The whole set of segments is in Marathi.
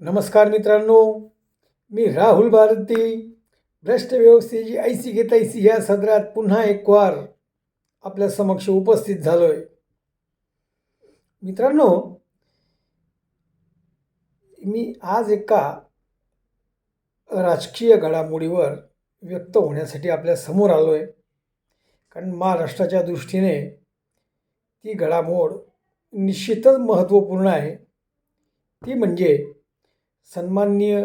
नमस्कार मित्रांनो मी राहुल भारती भ्रष्ट व्यवस्थेची ऐसी घेत ऐसी ह्या सदरात पुन्हा एक वार आपल्या समक्ष उपस्थित झालो आहे मित्रांनो मी आज एका राजकीय घडामोडीवर व्यक्त होण्यासाठी आपल्यासमोर आलो आहे कारण महाराष्ट्राच्या दृष्टीने ती घडामोड निश्चितच महत्त्वपूर्ण आहे. ती म्हणजे सन्माननीय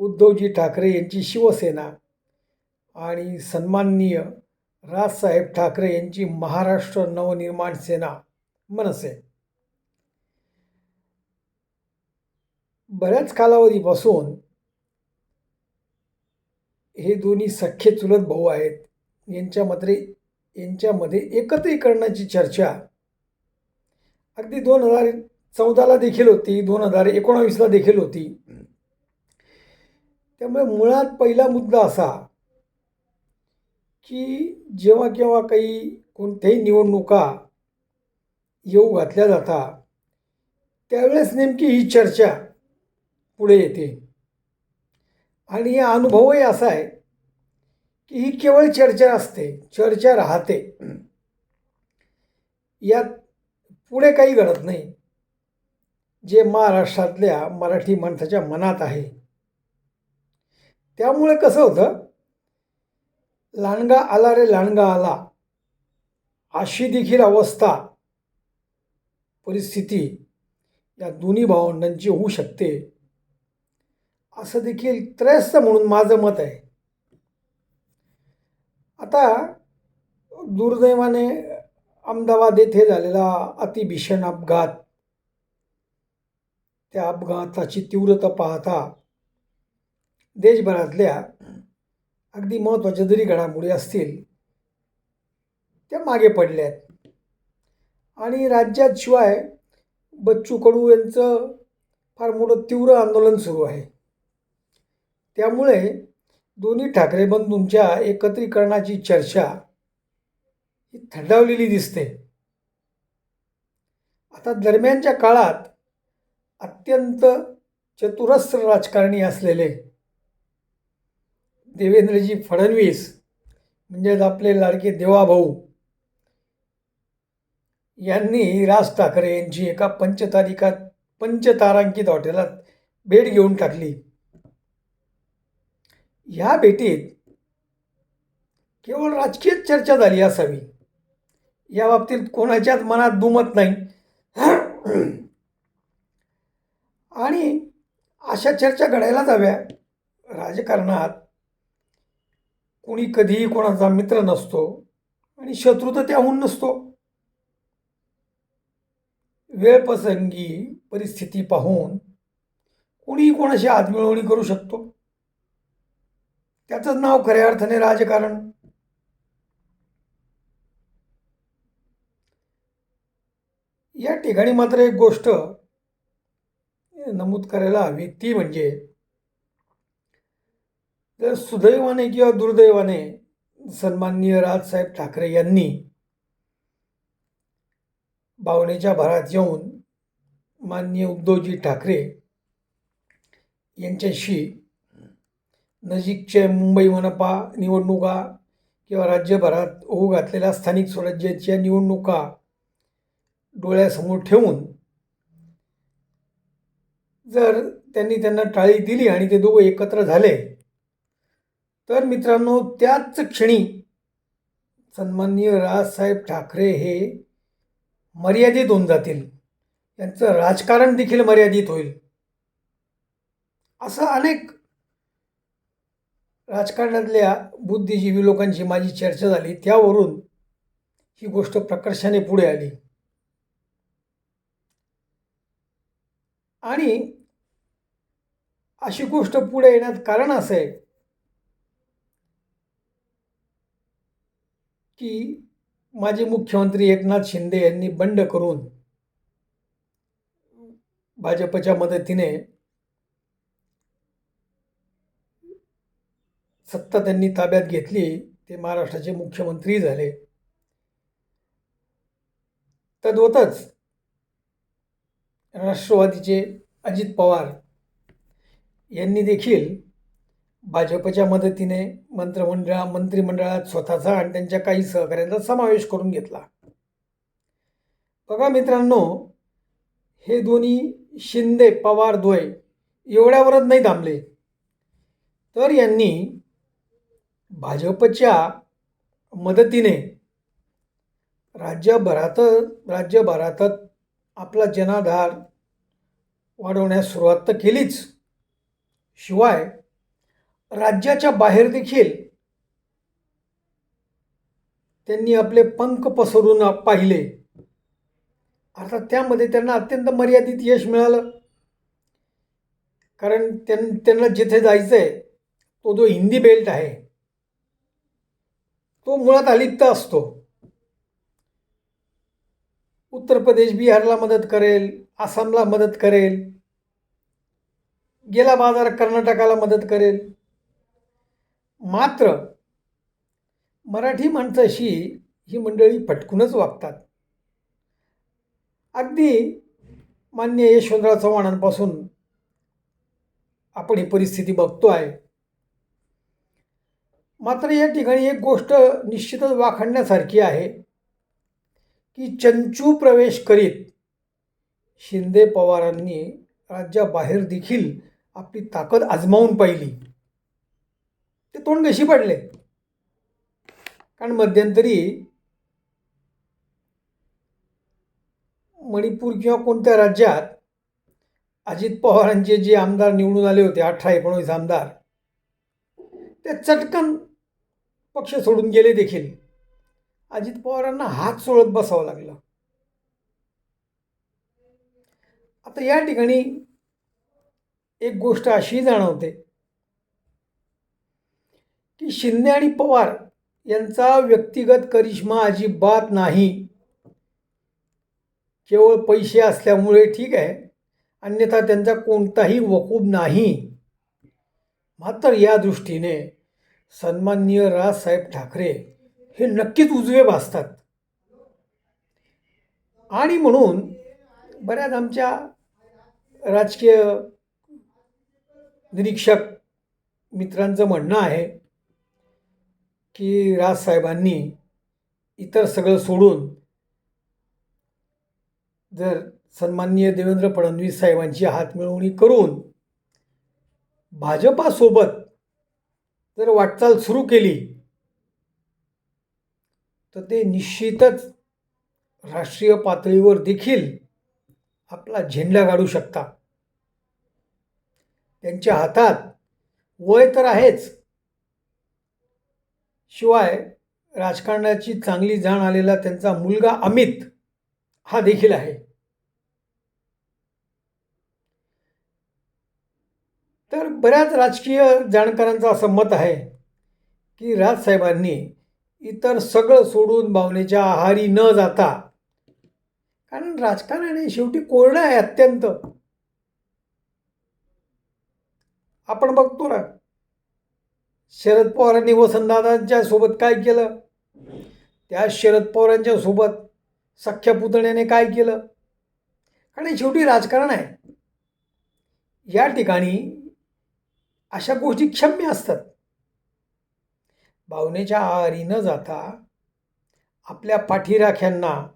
उद्धवजी ठाकरे यांची शिवसेना आणि सन्माननीय राजसाहेब ठाकरे यांची महाराष्ट्र नवनिर्माण सेना मनसे. बऱ्याच कालावधीपासून हे दोन्ही सख्खे चुलत भाऊ आहेत. यांच्यामध्ये यांच्यामध्ये एकत्रीकरणाची चर्चा अगदी दोन हजार चौदाला देखील होती दोन हजार एकोणावीसला देखील होती. त्यामुळे मुळात पहिला मुद्दा असा की जेव्हा केव्हा काही कोणत्याही निवडणुका येऊ घातल्या जातात त्यावेळेस नेमकी ही चर्चा पुढे येते. आणि या अनुभवही असा आहे की ही केवळ चर्चा असते चर्चा राहते. यात पुढे काही घडत नाही जे महाराष्ट्रातल्या मराठी माणसाच्या मनात आहे. त्यामुळे कसं होतं? लांडगा आला रे लांडगा आला. अशी देखील अवस्था परिस्थिती या दोन्ही भावंडांची होऊ शकते. असं देखील त्रयस्थ म्हणून माझं मत आहे. आता दुर्दैवाने अहमदाबाद येथे झालेला अतिभीषण अपघात. त्या अपघाताची तीव्रता पाहता देशभरातल्या अगदी महत्त्वाच्या जरी घडामोडी असतील त्या मागे पडल्या आहेत आणि राज्यात शिवाय बच्चू कडू यांचं फार मोठं तीव्र आंदोलन सुरू आहे. त्यामुळे दोन्ही ठाकरे बंधूंच्या एकत्रीकरणाची चर्चा ही थंडावलेली दिसते. आता दरम्यानच्या काळात अत्यंत चतुरस्र राजकारणी असलेले देवेंद्रजी फडणवीस म्हणजेच आपले लाडके देवाभाऊ यांनी राज ठाकरे यांची एका पंचतारिकात पंचतारांकित हॉटेलात भेट घेऊन टाकली. ह्या भेटीत केवळ राजकीय चर्चा झाली असावी. या बाबतीत कोणाच्याच मनात दुमत नाही. आणि अशा चर्चा घडायलाच हव्या. राजकारणात कोणी कधीही कोणाचा मित्र नसतो आणि शत्रू तर त्याहून नसतो. वेळप्रसंगी परिस्थिती पाहून कोणीही कोणाशी आदमिळवणी करू शकतो. त्याचंच नाव खऱ्या अर्थाने राजकारण. या ठिकाणी मात्र एक गोष्ट नमूद करायला हवी ती म्हणजे तर सुदैवाने किंवा दुर्दैवाने सन्माननीय राजसाहेब ठाकरे यांनी भावनेच्या भरात येऊन माननीय उद्धवजी ठाकरे यांच्याशी नजीकच्या मुंबई मनपा निवडणुका किंवा राज्यभरात होऊ घातलेल्या स्थानिक स्वराज्याच्या निवडणुका डोळ्यासमोर ठेवून जर त्यांनी त्यांना टाळी दिली आणि ते दोघं एकत्र झाले तर मित्रांनो त्याच क्षणी सन्माननीय राजसाहेब ठाकरे हे मर्यादित होऊन जातील. यांचं राजकारण देखील मर्यादित होईल. असं अनेक राजकारणातल्या बुद्धिजीवी लोकांची माझी चर्चा झाली. त्यावरून ही गोष्ट प्रकर्षाने पुढे आली. आणि अशी गोष्ट पुढे येण्यात कारण असं आहे की माजी मुख्यमंत्री एकनाथ शिंदे यांनी बंड करून भाजपच्या मदतीने सत्ता त्यांनी ताब्यात घेतली ते महाराष्ट्राचे मुख्यमंत्री झाले. तद्वतच राष्ट्रवादीचे अजित पवार यांनी देखील भाजपच्या मदतीने मंत्रमंडळा मंत्रिमंडळात स्वतःचा आणि त्यांच्या काही सहकाऱ्यांचा समावेश करून घेतला. बघा मित्रांनो हे दोन्ही शिंदे पवार द्वय एवढ्यावरच नाही थांबले. तर यांनी भाजपच्या मदतीने राज्यभरात राज्यभरात आपला जनाधार वाढवण्यास सुरुवात तर केलीच. शिवाय राज्याच्या बाहेर देखील त्यांनी आपले पंख पसरून पाहिले. अर्थात त्यामध्ये त्यांना अत्यंत मर्यादित यश मिळालं. कारण त्यां त्यांना जिथे जायचं आहे तो जो हिंदी बेल्ट आहे तो मुळात अलिप्त असतो. उत्तर प्रदेश बिहारला मदत करेल आसामला मदत करेल गेला बाजार कर्नाटकाला मदत करेल. मात्र मराठी माणसाशी ही मंडळी पटकूनच वागतात. अगदी मान्य यशवंतराव चव्हाणांपासून आपण ही परिस्थिती बघतो आहे. मात्र या ठिकाणी एक गोष्ट निश्चितच वाखाणण्यासारखी आहे की चंचू प्रवेश करीत शिंदे पवारांनी राज्याबाहेर देखील आपली ताकद आजमावून पाहिली. ते तोंड कशी पडले. कारण मध्यंतरी मणिपूर किंवा कोणत्या राज्यात अजित पवारांचे जे आमदार निवडून आले होते अठरा एकोणीस आमदार ते चटकन पक्ष सोडून गेले देखील. अजित पवारांना हात सोडत बसावं लागलं. आता या ठिकाणी एक गोष्ट अशी जाणवते. की शिंदे आणि पवार यांचा व्यक्तिगत करिश्मा अजिबात नाही. केवळ पैसे असल्यामुळे ठीक आहे. अन्यथा त्यांचा कोणताही वकूब नाही. मात्र या दृष्टीने सन्माननीय राजसाहेब ठाकरे हे नक्कीच उजवे भासतात. आणि म्हणून बऱ्याच आमच्या राजकीय निरीक्षक मित्रांचं म्हणणं आहे की राजसाहेबांनी इतर सगळं सोडून जर सन्माननीय देवेंद्र फडणवीस साहेबांची हातमिळवणी करून भाजपासोबत जर वाटचाल सुरू केली तर ते निश्चितच राष्ट्रीय पातळीवर देखील आपला झेंडा काढू शकता त्यांच्या हातात वय तर आहेच शिवाय राजकारणाची चांगली जाण आलेला त्यांचा मुलगा अमित हा देखील आहे. तर बऱ्याच राजकीय जाणकारांचं असं मत आहे की राजसाहेबांनी इतर सगळं सोडून भावनेच्या आहारी न जाता कारण राजकारणाने शेवटी कोरडं आहे अत्यंत. आपण बघतो ना शरद पवारांनी वसंतदादांच्या सोबत काय केलं? त्या शरद पवारांच्या सोबत सख्या पुतण्याने काय केलं? कारण शेवटी राजकारण आहे. या ठिकाणी अशा गोष्टी क्षम्य असतात. भावनेच्या आहारी न जाता आपल्या पाठीराख्यांना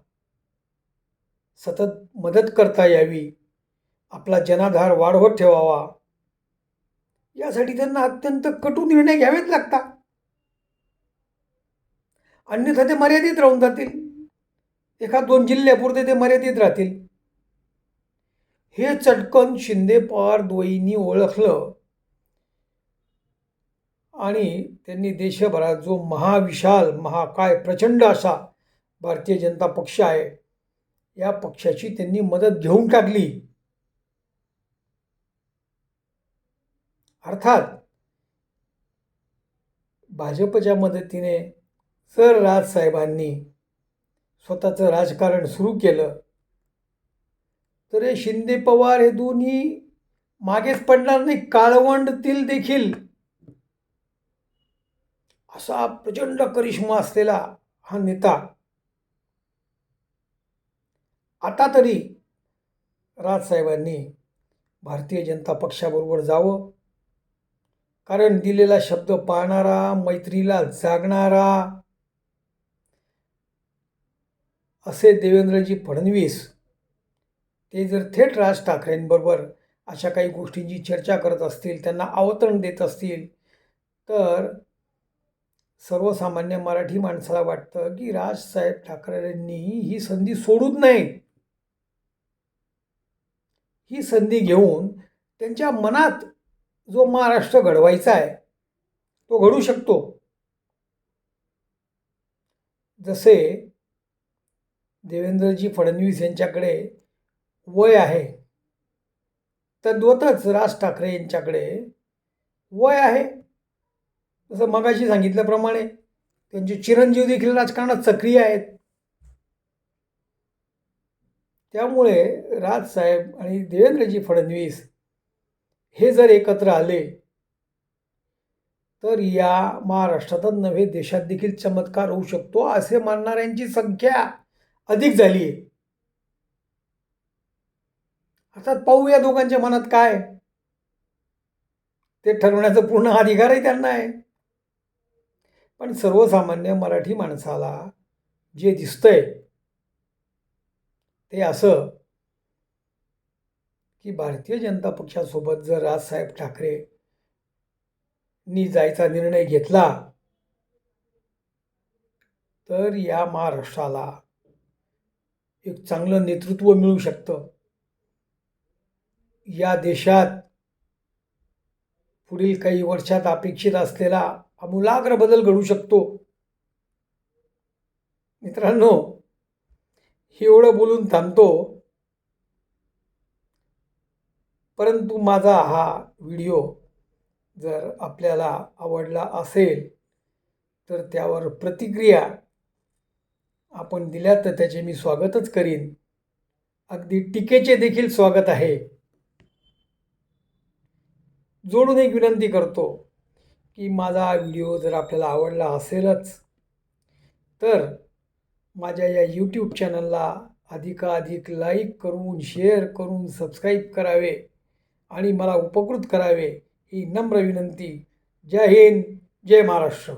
सतत मदत करता यावी. आपला जनाधार वाढवत ठेवावा. यासाठी त्यांना अत्यंत कटू निर्णय घ्यावेच लागतात. अन्यथा ते मर्यादित राहून जातील. एका दोन जिल्ह्यापुरते ते मर्यादित राहतील. हे चटकन शिंदे पवार द्वयींनी ओळखलं. आणि त्यांनी देशभरात जो महाविशाल महाकाय प्रचंड असा भारतीय जनता पक्ष आहे या पक्षाची त्यांनी मदत घेऊन टाकली. अर्थात भाजपच्या मदतीने जर राजसाहेबांनी स्वतःचं राजकारण सुरू केलं तर हे शिंदे पवार हे दोन्ही मागेच पडणार नाही. काळवंडतील देखील असा प्रचंड करिश्मा असलेला हा नेता. आता तरी राजसाहेबांनी भारतीय जनता पक्षाबरोबर जावं. कारण दिलेला शब्द पाळणारा मैत्रीला जागणारा असे देवेंद्रजी फडणवीस ते जर थेट राज ठाकरेंबरोबर अशा काही गोष्टींची चर्चा करत असतील त्यांना आवतरण देत असतील तर सर्वसामान्य मराठी माणसाला वाटतं की राजसाहेब ठाकरेंनी ही संधी सोडूच नये. ही संधी घेऊन त्यांच्या मनात जो महाराष्ट्र घडवायचा आहे तो घडू शकतो. जसे देवेंद्रजी फडणवीस यांच्याकडे वय आहे तद्वतच राज ठाकरे यांच्याकडे वय आहे. जसं मगाशी सांगितल्याप्रमाणे त्यांचे चिरंजीव देखील राजकारणात सक्रिय आहेत. त्यामुळे राजसाहेब आणि देवेंद्रजी फडणवीस हे जर एकत्र आले तर या महाराष्ट्रातच नव्हे देशात देखील चमत्कार होऊ शकतो असे मानणाऱ्यांची संख्या अधिक झाली आहे. अर्थात पाहू या दोघांच्या मनात काय ते ठरवण्याचा पूर्ण अधिकारही त्यांना आहे. पण सर्वसामान्य मराठी माणसाला जे दिसतंय ते असं की भारतीय जनता पक्षासोबत जर राजसाहेब ठाकरे नी जायचा निर्णय घेतला तर या महाराष्ट्राला एक चांगलं नेतृत्व मिळू शकतं. या देशात पुढील काही वर्षात अपेक्षित असलेला आमूलाग्र बदल घडू शकतो. मित्रांनो एवढं बोलून थांबतो. परंतु माझा हा व्हिडिओ जर आपल्याला आवडला असेल तर त्यावर प्रतिक्रिया आपण दिल्या तर त्याचे मी स्वागतच करीन. अगदी टीकेचे देखील स्वागत आहे. जोडून एक विनंती करतो की माझा हा व्हिडिओ जर आपल्याला आवडला असेलच तर माझ्या या यूट्यूब चॅनलला अधिकाधिक लाईक करून शेअर करून सबस्क्राईब करावे. आणि मला उपकृत करावे ही नम्र विनंती. जय हिंद जय महाराष्ट्र.